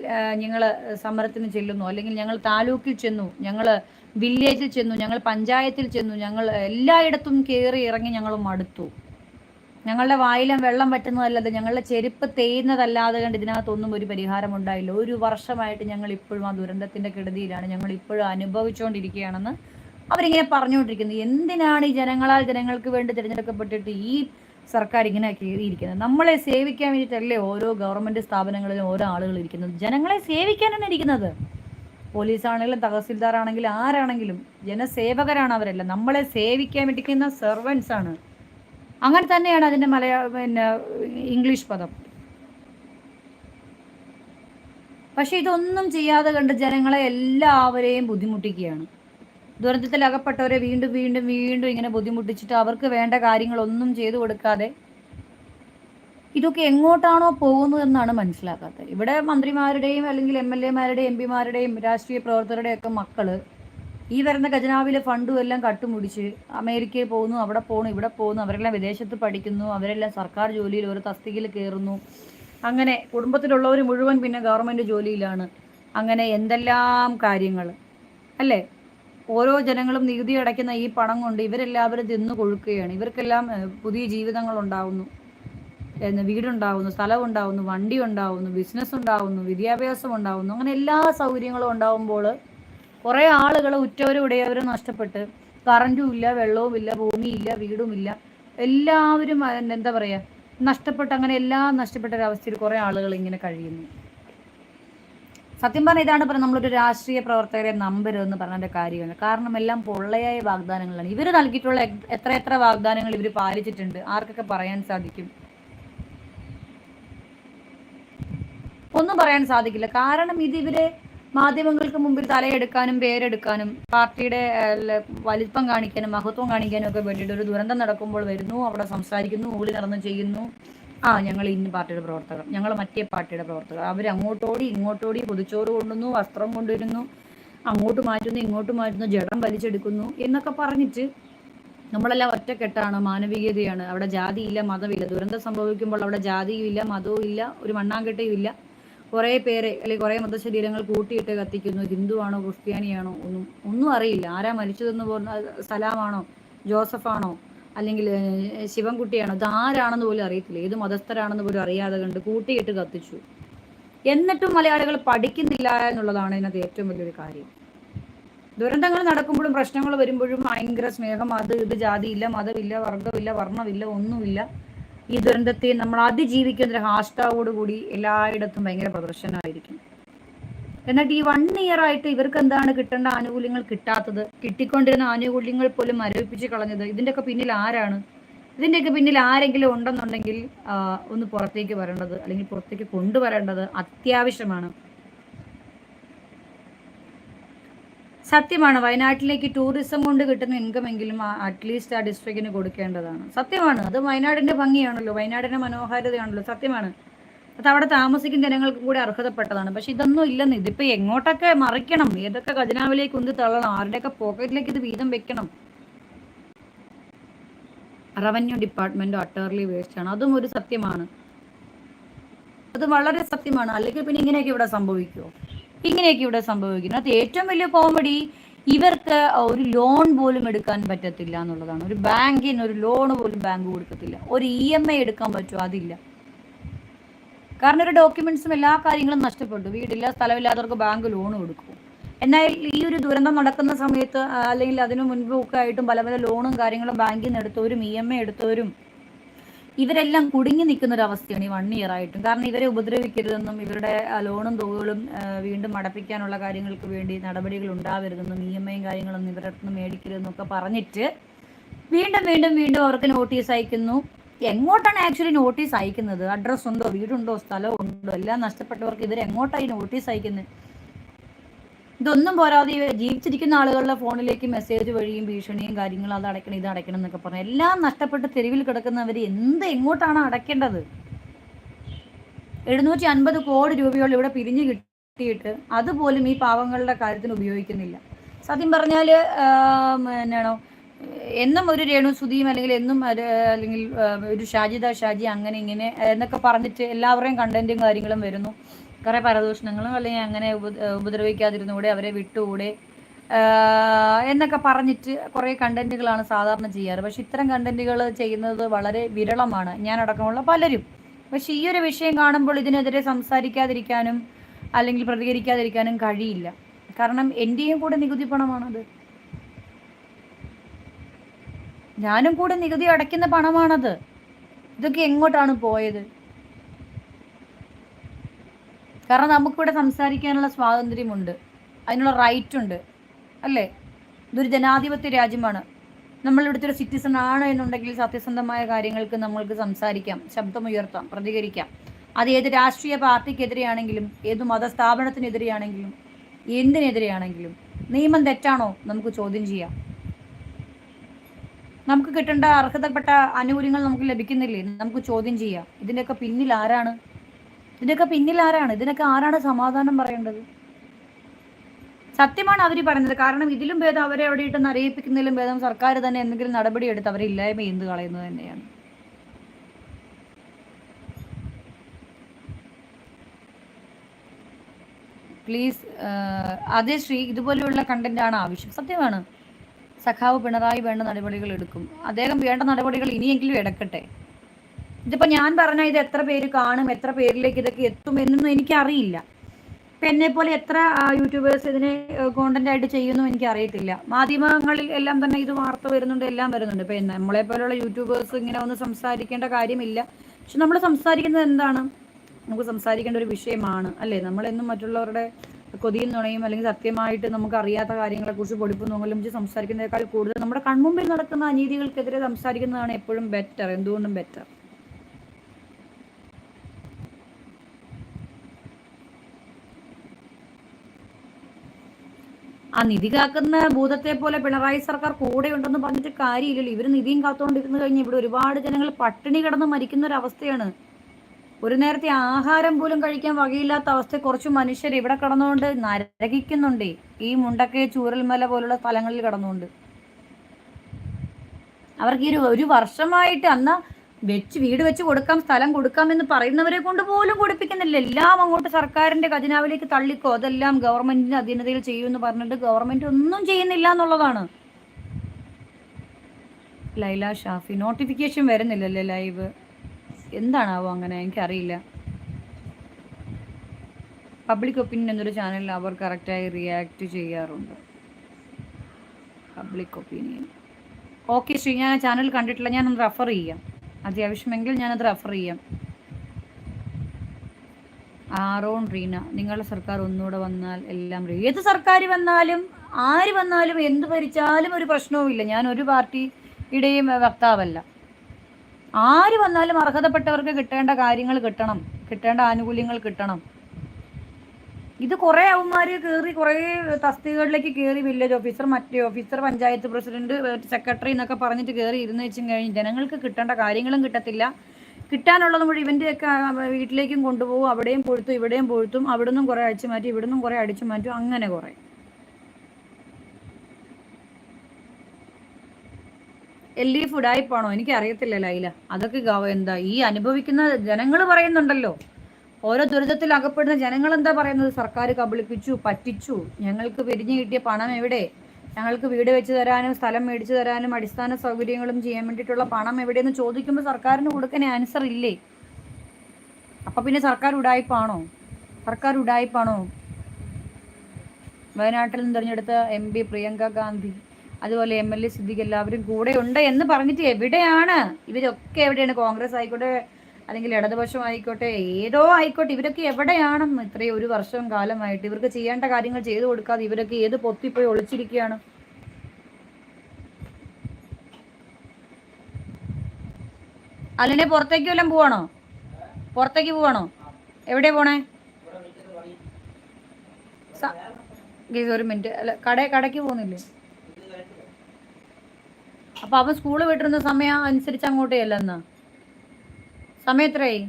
ഞങ്ങൾ സമരത്തിന് ചെല്ലുന്നു. അല്ലെങ്കിൽ ഞങ്ങൾ താലൂക്കിൽ ചെന്നു. ഞങ്ങൾ വില്ലേജിൽ ചെന്നു. ഞങ്ങൾ പഞ്ചായത്തിൽ ചെന്നു. ഞങ്ങൾ എല്ലായിടത്തും കയറി ഇറങ്ങി ഞങ്ങൾ മടുത്തു. ഞങ്ങളുടെ വായിലും വെള്ളം പറ്റുന്നതല്ലാതെ ഞങ്ങളുടെ ചെരുപ്പ് തേയുന്നതല്ലാതെ കണ്ട് ഇതിനകത്തൊന്നും ഒരു പരിഹാരം ഉണ്ടായില്ല. ഒരു വർഷമായിട്ട് ഞങ്ങൾ ഇപ്പോഴും ആ ദുരന്തത്തിന്റെ കെടുതിയിലാണ്. ഞങ്ങൾ ഇപ്പോഴും അനുഭവിച്ചുകൊണ്ടിരിക്കുകയാണെന്ന് അവരിങ്ങനെ പറഞ്ഞുകൊണ്ടിരിക്കുന്നത് എന്തിനാണ് ഈ ജനങ്ങളാൽ ജനങ്ങൾക്ക് വേണ്ടി തിരഞ്ഞെടുക്കപ്പെട്ടിട്ട് ഈ സർക്കാർ ഇങ്ങനെ കയറിയിരിക്കുന്നത് നമ്മളെ സേവിക്കാൻ വേണ്ടിയിട്ടല്ലേ ഓരോ ഗവൺമെന്റ് സ്ഥാപനങ്ങളിലും ഓരോ ആളുകൾ ഇരിക്കുന്നത്? ജനങ്ങളെ സേവിക്കാനാണ് ഇരിക്കുന്നത്. പോലീസാണെങ്കിലും തഹസിൽദാർ ആണെങ്കിലും ആരാണെങ്കിലും ജനസേവകരാണ് അവരെല്ലാം. നമ്മളെ സേവിക്കാൻ വേണ്ടിക്കുന്ന സെർവൻസ് ആണ്. അങ്ങനെ തന്നെയാണ് അതിന്റെ മലയാള പിന്നെ ഇംഗ്ലീഷ് പദം. പക്ഷെ ഇതൊന്നും ചെയ്യാതെ കണ്ട് ജനങ്ങളെ എല്ലാവരെയും ബുദ്ധിമുട്ടിക്കുകയാണ്. ദുരന്തത്തിൽ അകപ്പെട്ടവരെ വീണ്ടും വീണ്ടും വീണ്ടും ഇങ്ങനെ ബുദ്ധിമുട്ടിച്ചിട്ട് അവർക്ക് വേണ്ട കാര്യങ്ങളൊന്നും ചെയ്തു കൊടുക്കാതെ ഇതൊക്കെ എങ്ങോട്ടാണോ പോകുന്നത് എന്നാണ് മനസ്സിലാക്കാത്തത്. ഇവിടെ മന്ത്രിമാരുടെയും അല്ലെങ്കിൽ എം എൽ എമാരുടെയും എം പിമാരുടെയും രാഷ്ട്രീയ പ്രവർത്തകരുടെയും ഒക്കെ മക്കൾ ഈ വരുന്ന ഖജനാവിലെ ഫണ്ടും എല്ലാം കട്ടുമുടിച്ച് അമേരിക്കയിൽ പോകുന്നു അവിടെ പോകുന്നു ഇവിടെ പോകുന്നു അവരെല്ലാം വിദേശത്ത് പഠിക്കുന്നു അവരെല്ലാം സർക്കാർ ജോലിയിൽ ഒരു തസ്തികയിൽ കയറുന്നു. അങ്ങനെ കുടുംബത്തിലുള്ളവർ മുഴുവൻ പിന്നെ ഗവൺമെന്റ് ജോലിയിലാണ്. അങ്ങനെ എന്തെല്ലാം കാര്യങ്ങൾ അല്ലേ? ഓരോ ജനങ്ങളും നികുതി അടയ്ക്കുന്ന ഈ പണം കൊണ്ട് ഇവരെല്ലാവരും തിന്നു കൊഴുക്കുകയാണ്. ഇവർക്കെല്ലാം പുതിയ ജീവിതങ്ങൾ ഉണ്ടാവുന്നു വീടുണ്ടാവുന്നു സ്ഥലം ഉണ്ടാവുന്നു വണ്ടി ഉണ്ടാവുന്നു ബിസിനസ് ഉണ്ടാവുന്നു വിദ്യാഭ്യാസം ഉണ്ടാവുന്നു അങ്ങനെ എല്ലാ സൗകര്യങ്ങളും ഉണ്ടാവുമ്പോൾ കുറേ ആളുകൾ ഉറ്റവരും ഉടയവരും നഷ്ടപ്പെട്ട് കറണ്ടും ഇല്ല വെള്ളവും ഇല്ല ഭൂമിയില്ല വീടുമില്ല എല്ലാവരും എന്താ പറയുക നഷ്ടപ്പെട്ട് അങ്ങനെ എല്ലാം നഷ്ടപ്പെട്ട ഒരവസ്ഥയിൽ കുറേ ആളുകൾ ഇങ്ങനെ കഴിയുന്നു. സത്യം പറഞ്ഞാൽ ഇതാണ് പറഞ്ഞത് നമ്മളൊരു രാഷ്ട്രീയ പ്രവർത്തകരെ നമ്പരുതെന്ന് പറഞ്ഞതിന്റെ കാര്യമാണ് കാരണം എല്ലാം പൊള്ളയായ വാഗ്ദാനങ്ങളാണ്. ഇവർ നൽകിയിട്ടുള്ള എത്ര എത്ര വാഗ്ദാനങ്ങൾ ഇവർ പാലിച്ചിട്ടുണ്ട്? ആർക്കൊക്കെ പറയാൻ സാധിക്കും? ഒന്നും പറയാൻ സാധിക്കില്ല. കാരണം ഇത് ഇവരെ മാധ്യമങ്ങൾക്ക് മുമ്പിൽ തലയെടുക്കാനും പേരെടുക്കാനും പാർട്ടിയുടെ വലിപ്പം കാണിക്കാനും മഹത്വം കാണിക്കാനും ഒക്കെ വേണ്ടിയിട്ട് ഒരു ദുരന്തം നടക്കുമ്പോൾ വരുന്നു അവിടെ സംസാരിക്കുന്നു ഊളി നടന്ന് ചെയ്യുന്നു. ആ ഞങ്ങൾ ഇന്ന പാർട്ടിയുടെ പ്രവർത്തകർ. ഞങ്ങൾ മറ്റേ പാർട്ടിയുടെ പ്രവർത്തകർ. അവർ അങ്ങോട്ടോടി ഇങ്ങോട്ടോടി പൊതിച്ചോറ് കൊണ്ടുവന്നു വസ്ത്രം കൊണ്ടുവരുന്നു അങ്ങോട്ട് മാറ്റുന്നു ഇങ്ങോട്ട് മാറ്റുന്നു ജഡം വലിച്ചെടുക്കുന്നു എന്നൊക്കെ പറഞ്ഞിട്ട് നമ്മളെല്ലാം ഒറ്റക്കെട്ടാണ് മാനവികതയാണ്. അവിടെ ജാതിയില്ല മതമില്ല. ദുരന്തം സംഭവിക്കുമ്പോൾ അവിടെ ജാതിയും ഇല്ല മതവും ഇല്ല ഒരു മണ്ണാങ്കട്ടയും ഇല്ല. കുറേ പേരെ അല്ലെങ്കിൽ കുറേ മതശരീരങ്ങൾ കൂട്ടിയിട്ട് കത്തിക്കുന്നു. ഹിന്ദുവാണോ ക്രിസ്ത്യാനിയാണോ ഒന്നും ഒന്നും അറിയില്ല. ആരാ മരിച്ചതെന്ന് പോകുന്ന സലാമാണോ ജോസഫാണോ അല്ലെങ്കിൽ ശിവൻകുട്ടിയാണോ ഇതാരാണെന്ന് പോലും അറിയത്തില്ല. ഏത് മതസ്ഥരാണെന്ന് പോലും അറിയാതെ കണ്ട് കൂട്ടിയിട്ട് കത്തിച്ചു. എന്നിട്ടും മലയാളികൾ പഠിക്കുന്നില്ല എന്നുള്ളതാണ് ഇതിനകത്ത് ഏറ്റവും വലിയൊരു കാര്യം. ദുരന്തങ്ങൾ നടക്കുമ്പോഴും പ്രശ്നങ്ങൾ വരുമ്പോഴും ഭയങ്കര സ്നേഹം. അത് ഇത് ജാതിയില്ല മതമില്ല വർഗമില്ല വർണമില്ല ഒന്നുമില്ല. ഈ ദുരന്തത്തെ നമ്മൾ അതിജീവിക്കുന്ന ഒരു ഹാഷ്ടാവോട് കൂടി എല്ലായിടത്തും ഭയങ്കര പ്രദർശനമായിരിക്കും. എന്നിട്ട് ഈ വൺ ഇയർ ആയിട്ട് ഇവർക്ക് എന്താണ് കിട്ടേണ്ട ആനുകൂല്യങ്ങൾ കിട്ടാത്തത്? കിട്ടിക്കൊണ്ടിരുന്ന ആനുകൂല്യങ്ങൾ പോലും മരവിപ്പിച്ച് കളഞ്ഞത്. ഇതിന്റെയൊക്കെ പിന്നിൽ ആരാണ്? ഇതിന്റെയൊക്കെ പിന്നിൽ ആരെങ്കിലും ഉണ്ടെന്നുണ്ടെങ്കിൽ ഒന്ന് പുറത്തേക്ക് വരേണ്ടത് അല്ലെങ്കിൽ പുറത്തേക്ക് കൊണ്ടുവരേണ്ടത് അത്യാവശ്യമാണ്. സത്യമാണ് വയനാട്ടിലേക്ക് ടൂറിസം കൊണ്ട് കിട്ടുന്ന ഇൻകമെങ്കിലും അറ്റ്ലീസ്റ്റ് ആ ഡിസ്ട്രിക്റ്റിന് കൊടുക്കേണ്ടതാണ്. സത്യമാണ് അത് വയനാടിന്റെ ഭംഗിയാണല്ലോ വയനാടിന്റെ മനോഹാരിതയാണല്ലോ സത്യമാണ്. അത് അവിടെ താമസിക്കുന്ന ജനങ്ങൾക്ക് കൂടി അർഹതപ്പെട്ടതാണ്. പക്ഷെ ഇതൊന്നും ഇല്ലെന്ന്. ഇതിപ്പോ എങ്ങോട്ടൊക്കെ മറിക്കണം? ഏതൊക്കെ ഖജനാവിലേക്ക് ഉന്തി തള്ളണം? ആരുടെയൊക്കെ പോക്കറ്റിലേക്ക് ഇത് വീതം വെക്കണം? റവന്യൂ ഡിപ്പാർട്ട്മെന്റ് അട്ടേർലി വേസ്റ്റ് ആണ്. അതും ഒരു സത്യമാണ്. അത് വളരെ സത്യമാണ്. അല്ലെങ്കിൽ പിന്നെ ഇങ്ങനെയൊക്കെ ഇവിടെ സംഭവിക്കുമോ ഇങ്ങനെയൊക്കെ ഇവിടെ സംഭവിക്കുന്നത് അത് ഏറ്റവും വലിയ കോമഡി ഇവർക്ക് ഒരു ലോൺ പോലും എടുക്കാൻ പറ്റത്തില്ല എന്നുള്ളതാണ്. ഒരു ബാങ്കിന് ഒരു ലോൺ പോലും ബാങ്ക് കൊടുക്കത്തില്ല. ഒരു ഇ എം ഐ എടുക്കാൻ പറ്റുമോ? അതില്ല. കാരണം ഒരു ഡോക്യുമെന്റ്സും എല്ലാ കാര്യങ്ങളും നഷ്ടപ്പെട്ടു. വീടില്ല സ്ഥലമില്ലാത്തവർക്ക് ബാങ്ക് ലോൺ കൊടുക്കും. എന്നാൽ ഈ ഒരു ദുരന്തം നടക്കുന്ന സമയത്ത് അല്ലെങ്കിൽ അതിനു മുൻപൊക്കെ ആയിട്ടും പല പല ലോണും കാര്യങ്ങളും ബാങ്കിൽ നിന്ന് എടുത്തവരും ഇ എം ഐ എടുത്തവരും ഇവരെല്ലാം കുടുങ്ങി നിൽക്കുന്ന ഒരു അവസ്ഥയാണ് ഈ വൺ ഇയർ ആയിട്ടും. കാരണം ഇവരെ ഉപദ്രവിക്കരുതെന്നും ഇവരുടെ ലോണും തുകകളും വീണ്ടും അടപ്പിക്കാനുള്ള കാര്യങ്ങൾക്ക് വേണ്ടി നടപടികൾ ഉണ്ടാവരുതെന്നും ഇ എം ഐയും കാര്യങ്ങളൊന്നും ഇവരുടെ അടുത്ത് മേടിക്കരുതെന്നും ഒക്കെ പറഞ്ഞിട്ട് വീണ്ടും വീണ്ടും വീണ്ടും അവർക്ക് നോട്ടീസ് അയക്കുന്നു. എങ്ങോട്ടാണ് ആക്ച്വലി നോട്ടീസ് അയക്കുന്നത്? അഡ്രസ്സ് ഉണ്ടോ? വീടുണ്ടോ? സ്ഥലം ഉണ്ടോ എല്ലാം നഷ്ടപ്പെട്ടവർക്ക് ഇവർ എങ്ങോട്ടായി നോട്ടീസ് അയക്കുന്നത്? ഇതൊന്നും പോരാതെ ജീവിച്ചിരിക്കുന്ന ആളുകളുടെ ഫോണിലേക്ക് മെസ്സേജ് വഴിയും ഭീഷണിയും കാര്യങ്ങളും അത് അടയ്ക്കണം ഇത് അടയ്ക്കണം എന്നൊക്കെ പറഞ്ഞു എല്ലാം നഷ്ടപ്പെട്ട് തെരുവിൽ കിടക്കുന്നവർ എന്ത് എങ്ങോട്ടാണ് അടയ്ക്കേണ്ടത്? എഴുന്നൂറ്റി അൻപത് കോടി രൂപയോളം ഇവിടെ പിരിഞ്ഞു കിട്ടിയിട്ട് അതുപോലും ഈ പാവങ്ങളുടെ കാര്യത്തിന് ഉപയോഗിക്കുന്നില്ല. സത്യം പറഞ്ഞാൽ എന്നാണോ? എന്നും ഒരു രേണു സുധിയും അല്ലെങ്കിൽ എന്നും അല്ലെങ്കിൽ ഒരു ഷാജിദ ഷാജി അങ്ങനെ ഇങ്ങനെ എന്നൊക്കെ പറഞ്ഞിട്ട് എല്ലാവരുടെയും കണ്ടന്റും കാര്യങ്ങളും വരുന്നു. കുറേ പരദൂഷണങ്ങളും അല്ലെങ്കിൽ അങ്ങനെ ഉപ ഉപദ്രവിക്കാതിരുന്നുകൂടെ അവരെ വിട്ടുകൂടെ എന്നൊക്കെ പറഞ്ഞിട്ട് കുറേ കണ്ടന്റുകളാണ് സാധാരണ ചെയ്യാറ്. പക്ഷെ ഇത്തരം കണ്ടന്റുകൾ ചെയ്യുന്നത് വളരെ വിരളമാണ്. ഞാൻ അടക്കമുള്ള പലരും. പക്ഷെ ഈ ഒരു വിഷയം കാണുമ്പോൾ ഇതിനെതിരെ സംസാരിക്കാതിരിക്കാനും അല്ലെങ്കിൽ പ്രതികരിക്കാതിരിക്കാനും കഴിയില്ല. കാരണം എന്റെയും കൂടെ നികുതി പണമാണത്. ഞാനും കൂടെ നികുതി അടയ്ക്കുന്ന പണമാണത്. ഇതൊക്കെ എങ്ങോട്ടാണ് പോയത്? കാരണം നമുക്കിവിടെ സംസാരിക്കാനുള്ള സ്വാതന്ത്ര്യമുണ്ട്. അതിനുള്ള റൈറ്റ് ഉണ്ട് അല്ലേ? ഇതൊരു ജനാധിപത്യ രാജ്യമാണ്. നമ്മൾ ഇവിടുത്തെ ഒരു സിറ്റിസൺ ആണ് എന്നുണ്ടെങ്കിൽ സത്യസന്ധമായ കാര്യങ്ങൾക്ക് നമ്മൾക്ക് സംസാരിക്കാം ശബ്ദമുയർത്താം പ്രതികരിക്കാം. അത് ഏത് രാഷ്ട്രീയ പാർട്ടിക്കെതിരെയാണെങ്കിലും ഏത് മതസ്ഥാപനത്തിനെതിരെയാണെങ്കിലും എന്തിനെതിരെയാണെങ്കിലും നിയമം തെറ്റാണോ? നമുക്ക് ചോദ്യം ചെയ്യാം. നമുക്ക് കിട്ടേണ്ട അർഹതപ്പെട്ട ആനുകൂല്യങ്ങൾ നമുക്ക് ലഭിക്കുന്നില്ലേ? നമുക്ക് ചോദ്യം ചെയ്യാം. ഇതിന്റെയൊക്കെ പിന്നിൽ ആരാണ്? ഇതിന്റെയൊക്കെ പിന്നിൽ ആരാണ്? ഇതിനൊക്കെ ആരാണ് സമാധാനം പറയേണ്ടത്? സത്യമാണ് അവർ പറയുന്നത്. കാരണം ഇതിലും ഭേദം അവരെ അവിടെ ഇട്ട് അറിയിപ്പിക്കുന്നതിലും ഭേദം സർക്കാർ തന്നെ എന്തെങ്കിലും നടപടി എടുത്ത് അവരെ ഇല്ലായ്മ എന്ത് കളയുന്നത് തന്നെയാണ്. പ്ലീസ് അതേ ശ്രീ ഇതുപോലെയുള്ള കണ്ടന്റ് ആണ് ആവശ്യം. സത്യമാണ്. സഖാവ് പിണറായി വേണ്ട നടപടികൾ എടുക്കും. അദ്ദേഹം വേണ്ട നടപടികൾ ഇനിയെങ്കിലും എടുക്കട്ടെ. ഇതിപ്പോൾ ഞാൻ പറഞ്ഞ ഇത് എത്ര പേര് കാണും എത്ര പേരിലേക്ക് ഇതൊക്കെ എത്തും എന്നൊന്നും എനിക്കറിയില്ല. ഇപ്പം എന്നെ പോലെ എത്ര യൂട്യൂബേഴ്സ് ഇതിനെ കോണ്ടന്റ് ആയിട്ട് ചെയ്യുന്നു എനിക്ക് അറിയത്തില്ല മാധ്യമങ്ങളിൽ എല്ലാം തന്നെ ഇത് വാർത്ത വരുന്നുണ്ട് എല്ലാം വരുന്നുണ്ട്. ഇപ്പം നമ്മളെ പോലെയുള്ള യൂട്യൂബേഴ്സ് ഇങ്ങനെ ഒന്ന് സംസാരിക്കേണ്ട കാര്യമില്ല. പക്ഷെ നമ്മൾ സംസാരിക്കുന്നത് എന്താണ്? നമുക്ക് സംസാരിക്കേണ്ട ഒരു വിഷയമാണ് അല്ലേ? നമ്മളെന്നും മറ്റുള്ളവരുടെ കൊതിയും നുണയും അല്ലെങ്കിൽ സത്യമായിട്ട് നമുക്ക് അറിയാത്ത കാര്യങ്ങളെ കുറിച്ച് പൊടിപ്പും നോങ്ങലും വെച്ച് സംസാരിക്കുന്നതിനേക്കാൾ കൂടുതൽ നമ്മുടെ കൺമുമ്പിൽ നടക്കുന്ന അനീതികൾക്കെതിരെ സംസാരിക്കുന്നതാണ് എപ്പോഴും ബെറ്റർ എന്തുകൊണ്ടും ബെറ്റർ ആ നിധി കാക്കുന്ന ഭൂതത്തെ പോലെ പിണറായി സർക്കാർ കൂടെ ഉണ്ടെന്ന് പറഞ്ഞിട്ട് കാര്യമില്ലല്ലോ. ഇവർ നിധിയും കാത്തുകൊണ്ടിരുന്നു കഴിഞ്ഞ് ഇവിടെ ഒരുപാട് ജനങ്ങൾ പട്ടിണി കിടന്ന് മരിക്കുന്ന ഒരു അവസ്ഥയാണ് ഒരു നേരത്തെ ആഹാരം പോലും കഴിക്കാൻ വകയില്ലാത്ത അവസ്ഥ കുറച്ച് മനുഷ്യർ ഇവിടെ കടന്നുകൊണ്ട് നരകിക്കുന്നുണ്ട്. ഈ മുണ്ടക്കെ ചൂരൽമല പോലുള്ള സ്ഥലങ്ങളിൽ കടന്നുകൊണ്ട്. അവർക്ക് ഈ ഒരു വർഷമായിട്ട് അന്ന് വെച്ച് വീട് വെച്ച് കൊടുക്കാം സ്ഥലം കൊടുക്കാം എന്ന് പറയുന്നവരെ കൊണ്ട് പോലും കൊടുപ്പിക്കുന്നില്ല. എല്ലാം അങ്ങോട്ട് സർക്കാരിന്റെ ഖജനാവിലേക്ക് തള്ളിക്കോ അതെല്ലാം ഗവൺമെന്റിന്റെ അധീനതയിൽ ചെയ്യുമെന്ന് പറഞ്ഞിട്ട് ഗവൺമെന്റ് ഒന്നും ചെയ്യുന്നില്ല എന്നുള്ളതാണ്. ലൈല ഷാഫി നോട്ടിഫിക്കേഷൻ വരുന്നില്ലല്ലേ ലൈവ് എന്താണാവോ അങ്ങനെ? എനിക്കറിയില്ല. പബ്ലിക് ഒപ്പീനിയൻ എന്നൊരു ചാനലിൽ അവർ കറക്റ്റായി റിയാക്ട് ചെയ്യാറുണ്ട്. പബ്ലിക് ഒപ്പീനിയൻ ഓക്കെ ശ്രീ ഞാൻ ചാനൽ കണ്ടിട്ടില്ല. ഞാനൊന്ന് റെഫർ ചെയ്യാം. അത്യാവശ്യമെങ്കിൽ ഞാനത് റെഫർ ചെയ്യാം. ആറോൺ റീന നിങ്ങളുടെ സർക്കാർ ഒന്നുകൂടെ വന്നാൽ എല്ലാം ഏത് സർക്കാർ വന്നാലും ആര് വന്നാലും എന്ത് ഭരിച്ചാലും ഒരു പ്രശ്നവുമില്ല. ഞാൻ ഒരു പാർട്ടിയുടെയും വക്താവല്ല. ആര് വന്നാലും അർഹതപ്പെട്ടവർക്ക് കിട്ടേണ്ട കാര്യങ്ങൾ കിട്ടണം. കിട്ടേണ്ട ആനുകൂല്യങ്ങൾ കിട്ടണം. ഇത് കുറേ അവന്മാര് കയറി കുറേ തസ്തികകളിലേക്ക് കയറി വില്ലേജ് ഓഫീസർ മറ്റേ ഓഫീസർ പഞ്ചായത്ത് പ്രസിഡന്റ് സെക്രട്ടറി എന്നൊക്കെ പറഞ്ഞിട്ട് കയറി ഇരുന്ന് വെച്ചും കഴിഞ്ഞ് ജനങ്ങൾക്ക് കിട്ടേണ്ട കാര്യങ്ങളും കിട്ടത്തില്ല. കിട്ടാനുള്ളത് മുഴുവൻ ഇവന്റെ ഒക്കെ വീട്ടിലേക്കും കൊണ്ടുപോകും അവിടെയും പൊഴുത്തും ഇവിടെയും പൊഴുത്തും അവിടുന്ന് കുറേ അടിച്ചു മാറ്റി ഇവിടുന്നും കുറേ അടിച്ചു മാറ്റും അങ്ങനെ കുറേ. എൽ ഡി എഫ് ഉടായ്പാണോ എനിക്ക് അറിയത്തില്ല ലൈല. അതൊക്കെ എന്താ ഈ അനുഭവിക്കുന്ന ജനങ്ങൾ പറയുന്നുണ്ടല്ലോ. ഓരോ ദുരിതത്തിൽ അകപ്പെടുന്ന ജനങ്ങൾ എന്താ പറയുന്നത്? സർക്കാർ കബളിപ്പിച്ചു പറ്റിച്ചു. ഞങ്ങൾക്ക് പിരിഞ്ഞു കിട്ടിയ പണം എവിടെ? ഞങ്ങൾക്ക് വീട് വെച്ച് തരാനും സ്ഥലം മേടിച്ചു തരാനും അടിസ്ഥാന സൗകര്യങ്ങളും ചെയ്യാൻ വേണ്ടിയിട്ടുള്ള പണം എവിടെയെന്ന് ചോദിക്കുമ്പോൾ സർക്കാരിന് കൊടുക്കാൻ ആൻസർ ഇല്ലേ? അപ്പൊ പിന്നെ സർക്കാർ ഉടായ്പാണോ സർക്കാർ ഉടായ്പാണോ വയനാട്ടിൽ നിന്ന് തിരഞ്ഞെടുത്ത എം പി പ്രിയങ്ക ഗാന്ധി. അതുപോലെ എം എൽ എ സിദ്ദിഖ് എല്ലാവരും കൂടെ ഉണ്ട് എന്ന് പറഞ്ഞിട്ട് എവിടെയാണ്? ഇവരൊക്കെ എവിടെയാണ്? കോൺഗ്രസ് ആയിക്കോട്ടെ അല്ലെങ്കിൽ ഇടതുപക്ഷം ആയിക്കോട്ടെ ഏതോ ആയിക്കോട്ടെ ഇവരൊക്കെ എവിടെയാണ്? ഇത്രയും ഒരു വർഷം കാലമായിട്ട് ഇവർക്ക് ചെയ്യേണ്ട കാര്യങ്ങൾ ചെയ്തു കൊടുക്കാതെ ഇവരൊക്കെ ഏത് പൊത്തിപ്പോയി ഒളിച്ചിരിക്കുകയാണ്? അല്ലെ പുറത്തേക്ക് വല്ലതും പോവാണോ? പുറത്തേക്ക് പോവാണോ? എവിടെ പോണേ? ഒരു മിനിറ്റ്. അല്ല കട കടയ്ക്ക് പോകുന്നില്ലേ? അപ്പൊ അവൻ സ്കൂൾ വിട്ടിരുന്ന സമയം അനുസരിച്ച് അങ്ങോട്ടേ അല്ലെന്നാ സമയം എത്രയായി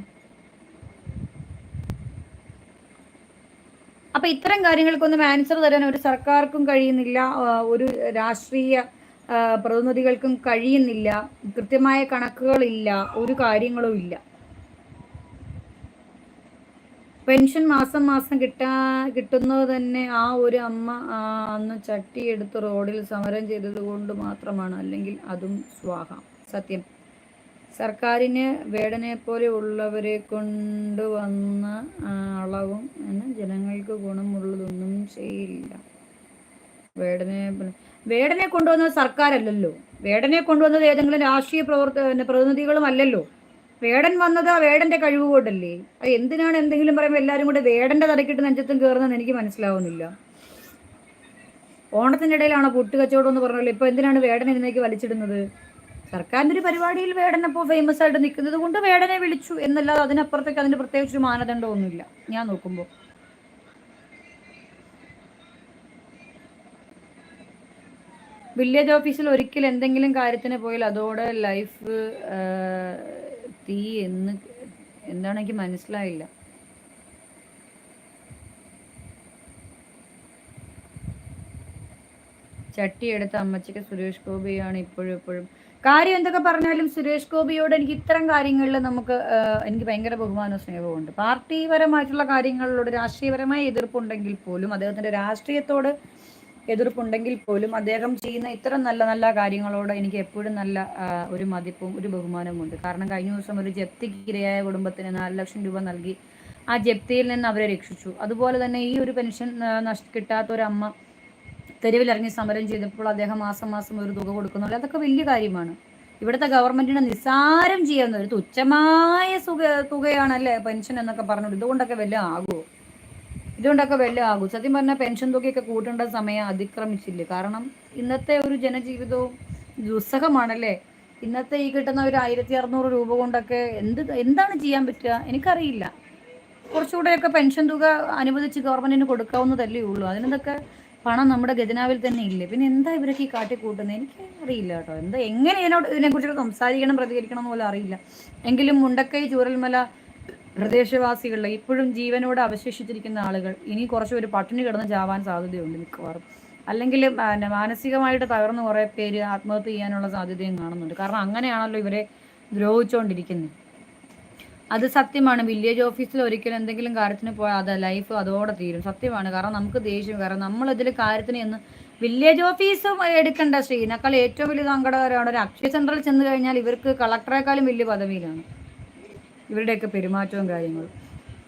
അപ്പൊ ഇത്തരം കാര്യങ്ങൾക്കൊന്നും ആൻസർ തരാൻ ഒരു സർക്കാർക്കും കഴിയുന്നില്ല ഒരു രാഷ്ട്രീയ പ്രതിനിധികൾക്കും കഴിയുന്നില്ല കൃത്യമായ കണക്കുകളില്ല ഒരു കാര്യങ്ങളും ഇല്ല. പെൻഷൻ മാസം മാസം കിട്ടാ കിട്ടുന്നത് തന്നെ ആ ഒരു അമ്മ അന്ന് ചട്ടി എടുത്ത് റോഡിൽ സമരം ചെയ്തത് കൊണ്ട് മാത്രമാണ്. അല്ലെങ്കിൽ അതും സ്വാഹ. സത്യം. സർക്കാരിന് വേടനെ പോലെ ഉള്ളവരെ കൊണ്ടുവന്ന അളവും ജനങ്ങൾക്ക് ഗുണമുള്ളതൊന്നും ചെയ്യില്ല. വേടനെ വേടനെ കൊണ്ടുവന്നത് സർക്കാരല്ലല്ലോ. വേടനെ കൊണ്ടുവന്നത് ഏതെങ്കിലും രാഷ്ട്രീയ പ്രവർത്ത പ്രതിനിധികളും അല്ലല്ലോ. വേടൻ വന്നത് ആ വേടന്റെ കഴിവ് കൊണ്ടല്ലേ അത് എന്തിനാണ് എന്തെങ്കിലും പറയുമ്പോൾ എല്ലാവരും കൂടെ വേടന്റെ തലക്കിട്ട് നെഞ്ചത്തും കയറുന്നതെന്ന് എനിക്ക് മനസ്സിലാവുന്നില്ല. ഓണത്തിന്റെ ഇടയിലാണോ പൊട്ട് കച്ചവടം എന്ന് പറഞ്ഞല്ലോ. ഇപ്പൊ എന്തിനാണ് വേടൻ ഇതിനേക്ക് വലിച്ചിടുന്നത്? സർക്കാരിന്റെ ഒരു പരിപാടിയിൽ വേടൻ അപ്പോൾ ഫേമസ് ആയിട്ട് നിൽക്കുന്നത് കൊണ്ട് വേടനെ വിളിച്ചു എന്നല്ലാതെ അതിനപ്പുറത്തേക്ക് അതിന് പ്രത്യേകിച്ച് മാനദണ്ഡമൊന്നുമില്ല. ഞാൻ നോക്കുമ്പോൾ വില്ലേജ് ഓഫീസിൽ ഒരിക്കൽ എന്തെങ്കിലും കാര്യത്തിന് പോയാൽ അതോടെ ലൈഫ് തീ എന്ന് എന്താണ് എനിക്ക് മനസ്സിലായില്ല. ചട്ടി എടുത്ത അമ്മച്ചിക്ക് സുരേഷ് ഗോപിയാണ് ഇപ്പോഴും എപ്പോഴും. കാര്യം എന്തൊക്കെ പറഞ്ഞാലും സുരേഷ് ഗോപിയോട് എനിക്ക് ഇത്തരം കാര്യങ്ങളിൽ നമുക്ക് എനിക്ക് ഭയങ്കര ബഹുമാനവും സ്നേഹമുണ്ട് പാർട്ടിപരമായിട്ടുള്ള കാര്യങ്ങളിലൂടെ രാഷ്ട്രീയപരമായ എതിർപ്പുണ്ടെങ്കിൽ പോലും അദ്ദേഹത്തിന്റെ രാഷ്ട്രീയത്തോട് എതിർപ്പുണ്ടെങ്കിൽ പോലും അദ്ദേഹം ചെയ്യുന്ന ഇത്തരം നല്ല നല്ല കാര്യങ്ങളോട് എനിക്ക് എപ്പോഴും നല്ല ഒരു മതിപ്പും ഒരു ബഹുമാനവും ഉണ്ട് കാരണം കഴിഞ്ഞ ദിവസം ഒരു ജപ്തിക്കിരയായ കുടുംബത്തിന് നാല് ലക്ഷം രൂപ നൽകി ആ ജപ്തിയിൽ നിന്ന് അവരെ രക്ഷിച്ചു. അതുപോലെ തന്നെ ഈ ഒരു പെൻഷൻ നഷ്ട കിട്ടാത്ത ഒരു അമ്മ തെരുവിലിറങ്ങി സമരം ചെയ്തപ്പോൾ അദ്ദേഹം മാസം മാസം ഒരു തുക കൊടുക്കുന്നുണ്ട് അതൊക്കെ വലിയ കാര്യമാണ്. ഇവിടുത്തെ ഗവൺമെന്റിനെ നിസ്സാരം ചെയ്യാവുന്ന ഒരു തുച്ഛമായ തുകയാണല്ലേ പെൻഷൻ എന്നൊക്കെ പറഞ്ഞു ഇതുകൊണ്ടൊക്കെ വല്ല ആകുമോ ഇതുകൊണ്ടൊക്കെ വല്ല ആകും. സത്യം പറഞ്ഞാൽ പെൻഷൻ തുകയൊക്കെ കൂട്ടേണ്ട സമയം അതിക്രമിച്ചില്ല? കാരണം ഇന്നത്തെ ഒരു ജനജീവിതവും ദുസ്സഹമാണല്ലേ? ഇന്നത്തെ ഈ കിട്ടുന്ന ഒരു ആയിരത്തി അറുന്നൂറ് രൂപ കൊണ്ടൊക്കെ എന്ത് എന്താണ് ചെയ്യാൻ പറ്റുക? എനിക്കറിയില്ല. കുറച്ചുകൂടെയൊക്കെ പെൻഷൻ തുക അനുവദിച്ച് ഗവൺമെന്റിന് കൊടുക്കാവുന്നതല്ലേ ഉള്ളൂ. അതിനൊക്കെ പണം നമ്മുടെ ഖജനാവിൽ തന്നെ ഇല്ലേ? പിന്നെ എന്താ ഇവരൊക്കെ ഈ കാട്ടിക്കൂട്ടുന്നത് എനിക്ക് അറിയില്ല കേട്ടോ. എന്താ എങ്ങനെ ഇതിനോട് ഇതിനെക്കുറിച്ചൊക്കെ സംസാരിക്കണം പ്രതികരിക്കണം എന്ന് പോലും അറിയില്ല. എങ്കിലും മുണ്ടക്കൈ ചൂരൽമല പ്രദേശവാസികളിൽ ഇപ്പോഴും ജീവനോട് അവശേഷിച്ചിരിക്കുന്ന ആളുകൾ ഇനി കുറച്ച് ഒരു പട്ടിണി കിടന്ന് ചാവാൻ സാധ്യതയുണ്ട് മിക്കവാറും. അല്ലെങ്കിൽ മാനസികമായിട്ട് തകർന്ന് കുറേ പേര് ആത്മഹത്യ ചെയ്യാനുള്ള സാധ്യതയും കാണുന്നുണ്ട്. കാരണം അങ്ങനെയാണല്ലോ ഇവരെ ദ്രോഹിച്ചുകൊണ്ടിരിക്കുന്നത് അത് സത്യമാണ്. വില്ലേജ് ഓഫീസിൽ ഒരിക്കലും എന്തെങ്കിലും കാര്യത്തിന് പോയാൽ അത് ലൈഫ് അതോടെ തീരും. സത്യമാണ്. കാരണം നമുക്ക് ദേഷ്യം കാരണം നമ്മൾ ഇതിൽ കാര്യത്തിന് എന്ന് വില്ലേജ് ഓഫീസ് എടുക്കേണ്ട ശ്രീനേക്കാൾ ഏറ്റവും വലിയ സങ്കടകരമാണ് ഒരു അക്ഷയ സെന്ററിൽ ചെന്ന് കഴിഞ്ഞാൽ ഇവർക്ക് കളക്ടറേക്കാളും വലിയ പദവിയിലാണ്. ഇവരുടെയൊക്കെ പെരുമാറ്റവും കാര്യങ്ങളും.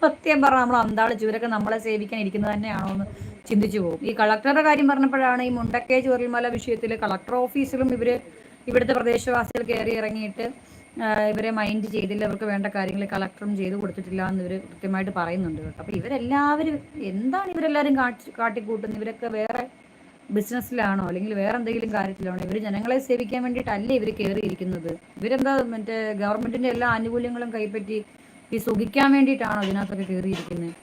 സത്യം പറഞ്ഞാൽ നമ്മൾ അന്താളിച്ച് ഇവരൊക്കെ നമ്മളെ സേവിക്കാൻ ഇരിക്കുന്നത് തന്നെയാണോ എന്ന് ചിന്തിച്ചു പോകും. ഈ കളക്ടറുടെ കാര്യം പറഞ്ഞപ്പോഴാണ് ഈ മുണ്ടക്കേ ചുരൽമല വിഷയത്തിൽ കളക്ടർ ഓഫീസിലും ഇവർ ഇവിടുത്തെ പ്രദേശവാസികൾ കയറി ഇറങ്ങിയിട്ട് ഇവരെ മൈൻഡ് ചെയ്തില്ല അവർക്ക് വേണ്ട കാര്യങ്ങൾ കളക്ടറും ചെയ്ത് കൊടുത്തിട്ടില്ല എന്ന് ഇവർ കൃത്യമായിട്ട് പറയുന്നുണ്ട് കേട്ടോ. അപ്പോൾ ഇവരെല്ലാവരും എന്താണ് ഇവരെല്ലാവരും കാട്ടി കാട്ടിക്കൂട്ടുന്നത്? ഇവരൊക്കെ വേറെ ബിസിനസ്സിലാണോ അല്ലെങ്കിൽ വേറെ എന്തെങ്കിലും കാര്യത്തിലാണോ? ഇവർ ജനങ്ങളെ സേവിക്കാൻ വേണ്ടിയിട്ടല്ലേ ഇവർ കയറിയിരിക്കുന്നത് ഇവരെന്താ മറ്റേ ഗവൺമെന്റിന്റെ എല്ലാ ആനുകൂല്യങ്ങളും കൈപ്പറ്റി ഈ സുഖിക്കാൻ വേണ്ടിയിട്ടാണോ ഇതിനകത്തൊക്കെ കയറിയിരിക്കുന്നത്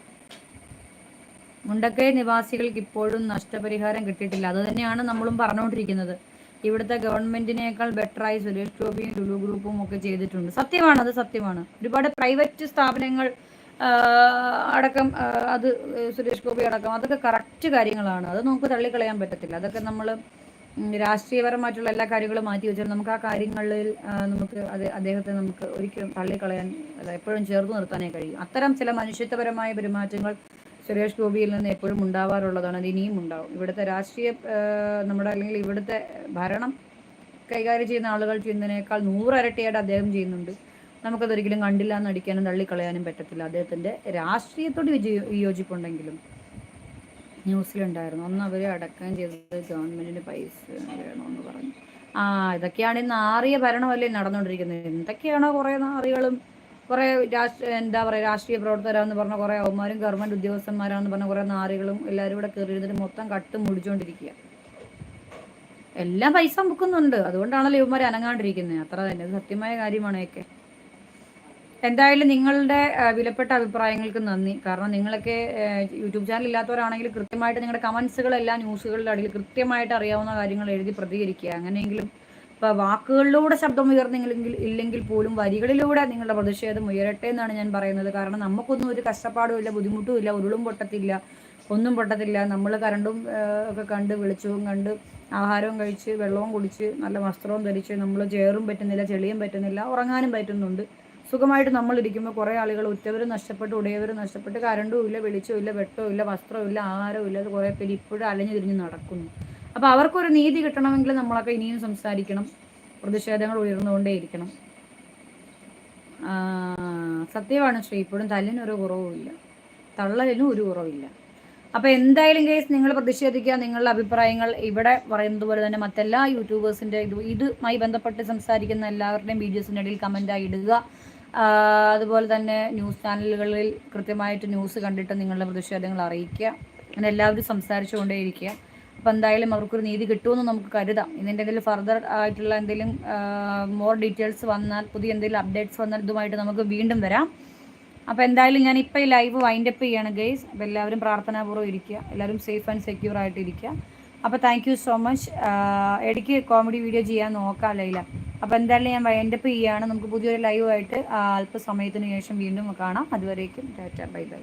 മുണ്ടക്കൈ നിവാസികൾക്ക് ഇപ്പോഴും നഷ്ടപരിഹാരം കിട്ടിയിട്ടില്ല. അത് തന്നെയാണ് നമ്മളും പറഞ്ഞുകൊണ്ടിരിക്കുന്നത്. ഇവിടുത്തെ ഗവൺമെന്റിനേക്കാൾ ബെറ്ററായി സുരേഷ് ഗോപിയും ലുലു ഗ്രൂപ്പും ഒക്കെ ചെയ്തിട്ടുണ്ട്. സത്യമാണ് അത് സത്യമാണ്. ഒരുപാട് പ്രൈവറ്റ് സ്ഥാപനങ്ങൾ അടക്കം അത് സുരേഷ് ഗോപി അടക്കം അതൊക്കെ കറക്റ്റ് കാര്യങ്ങളാണ്. അത് നമുക്ക് തള്ളിക്കളയാൻ പറ്റത്തില്ല. അതൊക്കെ നമ്മൾ രാഷ്ട്രീയപരമായിട്ടുള്ള എല്ലാ കാര്യങ്ങളും മാറ്റി വെച്ചാൽ നമുക്ക് ആ കാര്യങ്ങളിൽ നമുക്ക് അത് അദ്ദേഹത്തെ നമുക്ക് ഒരിക്കലും തള്ളിക്കളയാൻ എപ്പോഴും ചേർത്ത് നിർത്താനേ കഴിയും. അത്തരം ചില മനുഷ്യത്വപരമായ പെരുമാറ്റങ്ങൾ സുരേഷ് ഗോപിയിൽ നിന്ന് എപ്പോഴും ഉണ്ടാവാറുള്ളതാണ്. അത് ഇനിയും ഉണ്ടാവും. ഇവിടുത്തെ രാഷ്ട്രീയ നമ്മുടെ അല്ലെങ്കിൽ ഇവിടുത്തെ ഭരണം കൈകാര്യം ചെയ്യുന്ന ആളുകൾ ചെയ്യുന്നതിനേക്കാൾ നൂറരട്ടിയായിട്ട് അദ്ദേഹം ചെയ്യുന്നുണ്ട്. നമുക്കതൊരിക്കലും കണ്ടില്ല എന്ന് അടിക്കാനും തള്ളിക്കളയാനും പറ്റത്തില്ല. അദ്ദേഹത്തിന്റെ രാഷ്ട്രീയത്തോട് വിയോജിപ്പുണ്ടെങ്കിലും ന്യൂസിലുണ്ടായിരുന്നു. ഒന്ന് അവർ അടക്കം ചെയ്തത് ഗവൺമെന്റിന് പൈസ വേണമെന്ന് പറഞ്ഞു. ആ ഇതൊക്കെയാണ് ഇന്ന് ആറിയ ഭരണമല്ലേ നടന്നുകൊണ്ടിരിക്കുന്നത് എന്തൊക്കെയാണോ കുറേ നാറികളും കുറേ രാഷ്ട്രീയ എന്താ പറയുക രാഷ്ട്രീയ പ്രവർത്തകരാന്ന് പറഞ്ഞ കുറേ അവന്മാരും ഗവൺമെന്റ് ഉദ്യോഗസ്ഥന്മാരാണെന്ന് പറഞ്ഞ കുറേ നാറികളും എല്ലാവരും കൂടെ കയറിയിരുന്നിട്ട് മൊത്തം കട്ടും മുടിച്ചുകൊണ്ടിരിക്കുക എല്ലാം പൈസ മുക്കുന്നുണ്ട്. അതുകൊണ്ടാണല്ലോ ഇവന്മാർ അനങ്ങാണ്ടിരിക്കുന്നത് അത്ര തന്നെ. സത്യമായ കാര്യമാണ് ഒക്കെ എന്തായാലും നിങ്ങളുടെ വിലപ്പെട്ട അഭിപ്രായങ്ങൾക്ക് നന്ദി. കാരണം നിങ്ങളൊക്കെ യൂട്യൂബ് ചാനൽ ഇല്ലാത്തവരാണെങ്കിൽ കൃത്യമായിട്ട് നിങ്ങളുടെ കമൻസുകളെല്ലാം ന്യൂസുകളുടെ അടിയിൽ കൃത്യമായിട്ട് അറിയാവുന്ന കാര്യങ്ങൾ എഴുതി പ്രതികരിക്കുക. അങ്ങനെയെങ്കിലും ഇപ്പോൾ വാക്കുകളിലൂടെ ശബ്ദം ഉയർന്നെങ്കിൽ ഇല്ലെങ്കിൽ പോലും വരികളിലൂടെ നിങ്ങളുടെ പ്രതിഷേധം ഉയരട്ടെ എന്നാണ് ഞാൻ പറയുന്നത്. കാരണം നമുക്കൊന്നും ഒരു കഷ്ടപ്പാടും ഇല്ല ബുദ്ധിമുട്ടും ഇല്ല ഉരുളും പൊട്ടത്തില്ല ഒന്നും പൊട്ടത്തില്ല. നമ്മൾ കരണ്ടും ഒക്കെ കണ്ട് വെളിച്ചവും കണ്ട് ആഹാരവും കഴിച്ച് വെള്ളവും കുടിച്ച് നല്ല വസ്ത്രവും ധരിച്ച് നമ്മൾ ചേറും പറ്റുന്നില്ല ചെളിയും പറ്റുന്നില്ല ഉറങ്ങാനും പറ്റുന്നുണ്ട്. സുഖമായിട്ട് നമ്മളിരിക്കുമ്പോൾ കുറേ ആളുകൾ ഉറ്റവരും നഷ്ടപ്പെട്ട് ഉടയവരും നഷ്ടപ്പെട്ട് കരണ്ടും ഇല്ല വെളിച്ചവും ഇല്ല വെട്ടവും ഇല്ല വസ്ത്രവും ഇല്ല ആഹാരവും ഇല്ല അത് കുറേ പേര് ഇപ്പോഴും അലഞ്ഞു തിരിഞ്ഞ് നടക്കുന്നു. അപ്പോൾ അവർക്കൊരു നീതി കിട്ടണമെങ്കിൽ നമ്മളൊക്കെ ഇനിയും സംസാരിക്കണം പ്രതിഷേധങ്ങൾ ഉയർന്നുകൊണ്ടേയിരിക്കണം. സത്യമാണ് ശ്രീ ഇപ്പോഴും തല്ലിനൊരു കുറവുമില്ല തള്ളലിനും ഒരു കുറവില്ല അപ്പോൾ എന്തായാലും കേസ് നിങ്ങൾ പ്രതിഷേധിക്കുക നിങ്ങളുടെ അഭിപ്രായങ്ങൾ ഇവിടെ പറയുന്നത് പോലെ തന്നെ മറ്റെല്ലാ യൂട്യൂബേഴ്സിന്റെ ഇത് ഇതുമായി ബന്ധപ്പെട്ട് സംസാരിക്കുന്ന എല്ലാവരുടെയും വീഡിയോസിന്റെ ഇടയിൽ കമന്റായി ഇടുക. അതുപോലെ തന്നെ ന്യൂസ് ചാനലുകളിൽ കൃത്യമായിട്ട് ന്യൂസ് കണ്ടിട്ട് നിങ്ങളുടെ പ്രതിഷേധങ്ങൾ അറിയിക്കുക. അങ്ങനെ എല്ലാവരും സംസാരിച്ചുകൊണ്ടേയിരിക്കുക. അപ്പോൾ എന്തായാലും അവർക്കൊരു നീതി കിട്ടുമെന്ന് നമുക്ക് കരുതാം. ഇനി എന്തെങ്കിലും ഫർദർ ആയിട്ടുള്ള എന്തെങ്കിലും മോർ ഡീറ്റെയിൽസ് വന്നാൽ പുതിയ എന്തെങ്കിലും അപ്ഡേറ്റ്സ് വന്നാൽ ഇതുമായിട്ട് നമുക്ക് വീണ്ടും വരാം. അപ്പോൾ എന്തായാലും ഞാൻ ഇപ്പോൾ ഈ ലൈവ് വൈൻഡപ്പ് ചെയ്യാണ് ഗെയ്സ് അപ്പോൾ എല്ലാവരും പ്രാർത്ഥനാപൂർവം ഇരിക്കുക. എല്ലാവരും സേഫ് ആൻഡ് സെക്യൂർ ആയിട്ട് ഇരിക്കുക അപ്പോൾ താങ്ക് യു സോ മച്ച് ഇടയ്ക്ക് കോമഡി വീഡിയോ ചെയ്യാൻ നോക്കാം ലൈല. അപ്പോൾ എന്തായാലും ഞാൻ വൈൻഡപ്പ് ചെയ്യുകയാണ് നമുക്ക് പുതിയൊരു ലൈവായിട്ട് അല്പസമയത്തിന് ശേഷം വീണ്ടും കാണാം. അതുവരേക്കും ടാറ്റ ബൈ ബൈ.